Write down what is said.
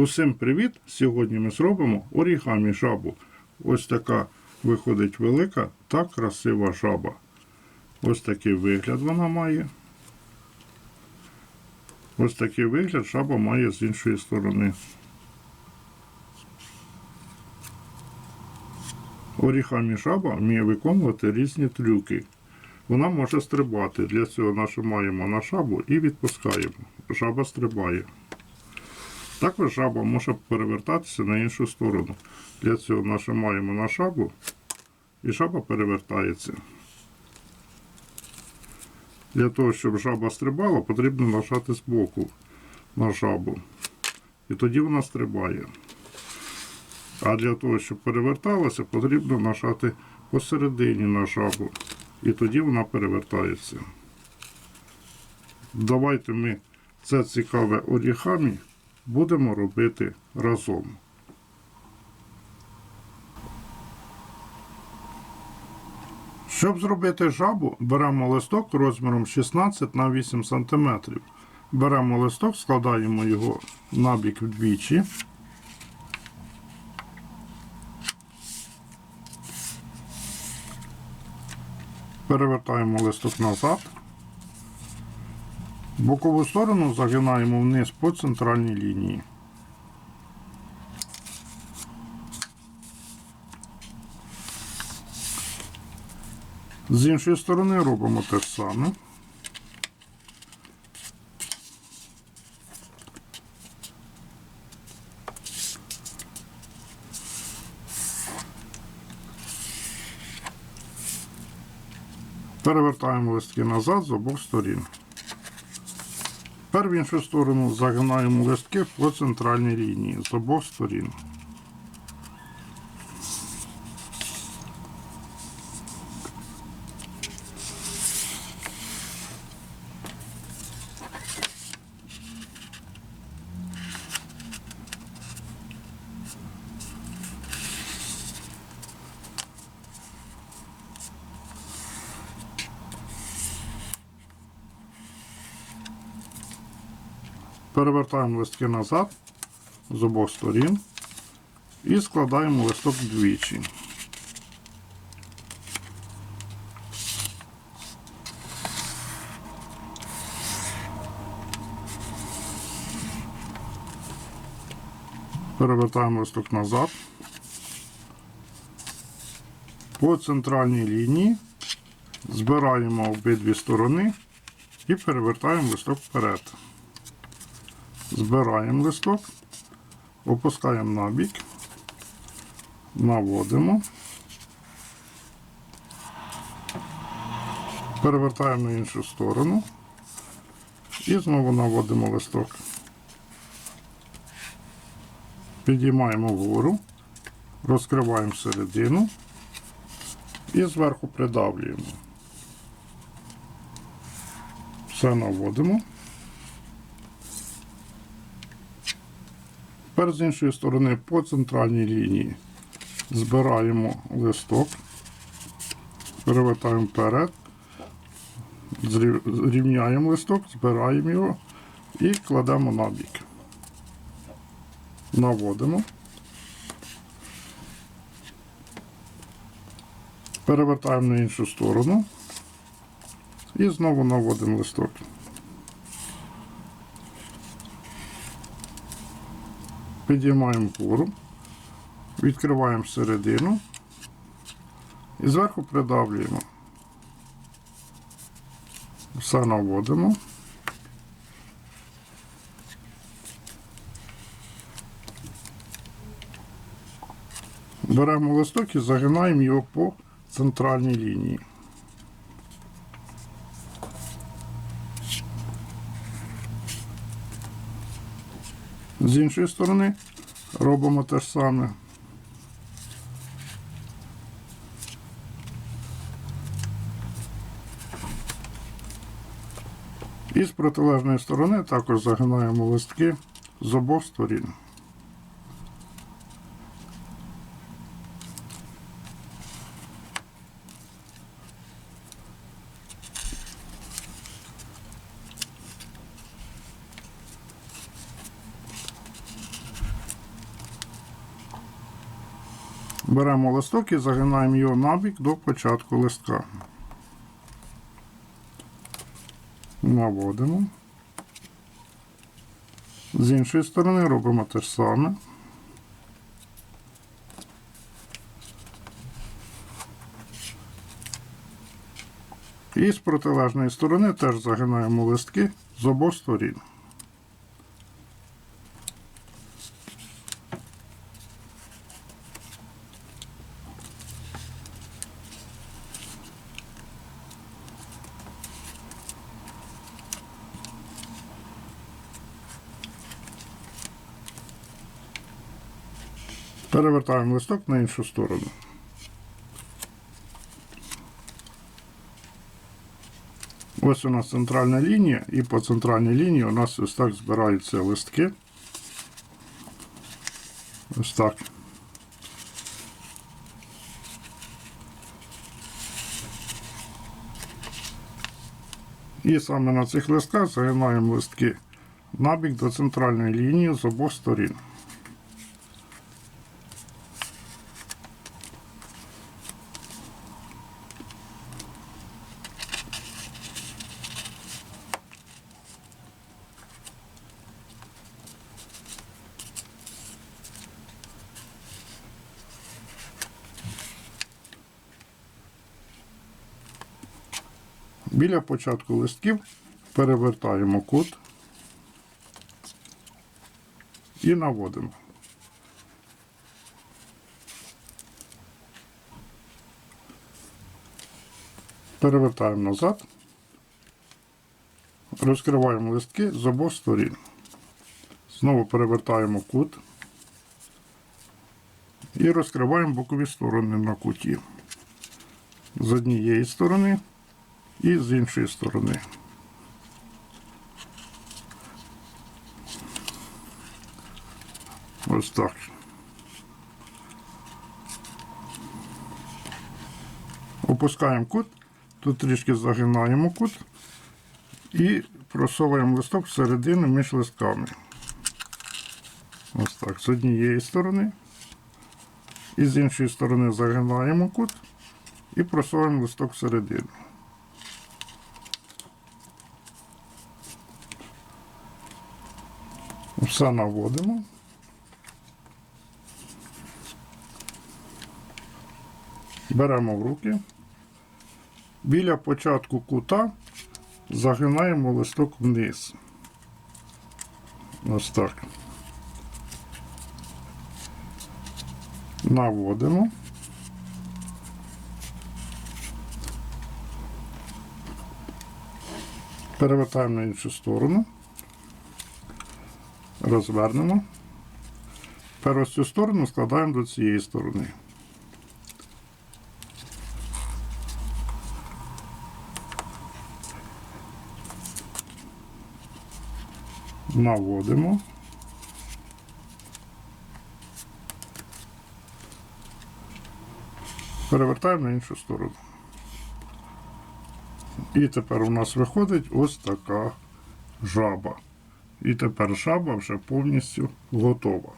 Усім привіт! Сьогодні ми зробимо орігамі жабу. Ось така виходить велика та красива жаба. Ось такий вигляд вона має. Ось такий вигляд жаба має з іншої сторони. Орігамі жаба вміє виконувати різні трюки. Вона може стрибати. Для цього нажимаємо на жабу і відпускаємо. Жаба стрибає. Також жаба може перевертатися на іншу сторону. Для цього нажимаємо на жабу і жаба перевертається. Для того, щоб жаба стрибала, потрібно нажати збоку на жабу. І тоді вона стрибає. А для того, щоб переверталася, потрібно нажати посередині на жабу. І тоді вона перевертається. Давайте ми це цікаве орігамі будемо робити разом. Щоб зробити жабу, беремо листок розміром 16 на 8 см. Беремо листок, складаємо його набік вдвічі. Перевертаємо листок назад. Бокову сторону загинаємо вниз по центральній лінії. З іншої сторони робимо те ж саме. Перевертаємо листки назад з обох сторін. Тепер в іншу сторону загинаємо листки по центральній лінії з обох сторін. Перевертаємо листки назад з обох сторін і складаємо листок двічі. Перевертаємо листок назад. По центральній лінії збираємо обидві сторони і перевертаємо листок вперед. Збираємо листок, опускаємо на бік, наводимо, перевертаємо на іншу сторону і знову наводимо листок. Підіймаємо вгору, розкриваємо середину і зверху придавлюємо. Все наводимо. Тепер з іншої сторони по центральній лінії збираємо листок, перевертаємо вперед, зрів- рівняємо листок, збираємо його і кладемо на бік. Наводимо. Перевертаємо на іншу сторону і знову наводимо листок. Підіймаємо вгору, відкриваємо середину і зверху придавлюємо. Все наводимо. Беремо листок і загинаємо його по центральній лінії. З іншої сторони робимо те ж саме. І з протилежної сторони також загинаємо листки з обох сторін. Беремо листок і загинаємо його набік до початку листка. Наводимо. З іншої сторони робимо те ж саме. І з протилежної сторони теж загинаємо листки з обох сторін. Перевертаємо листок на іншу сторону. Ось у нас центральна лінія, і по центральній лінії у нас ось так збираються листки. Ось так. І саме на цих листках загинаємо листки набік до центральної лінії з обох сторін. Біля початку листків перевертаємо кут і наводимо. Перевертаємо назад, розкриваємо листки з обох сторін. Знову перевертаємо кут і розкриваємо бокові сторони на куті. З однієї сторони і з іншої сторони. Ось так. Опускаємо кут, тут трішки загинаємо кут і просовуємо листок всередину між листками. Ось так, з однієї сторони. І з іншої сторони загинаємо кут і просовуємо листок всередину. Все наводимо. Беремо в руки. Біля початку кута загинаємо листок вниз. Ось так. Наводимо. Перевертаємо на іншу сторону розвернемо. Тепер ось цю сторону складаємо до цієї сторони. Наводимо. Перевертаємо на іншу сторону. І тепер у нас виходить ось така жаба. І тепер шаба вже повністю готова.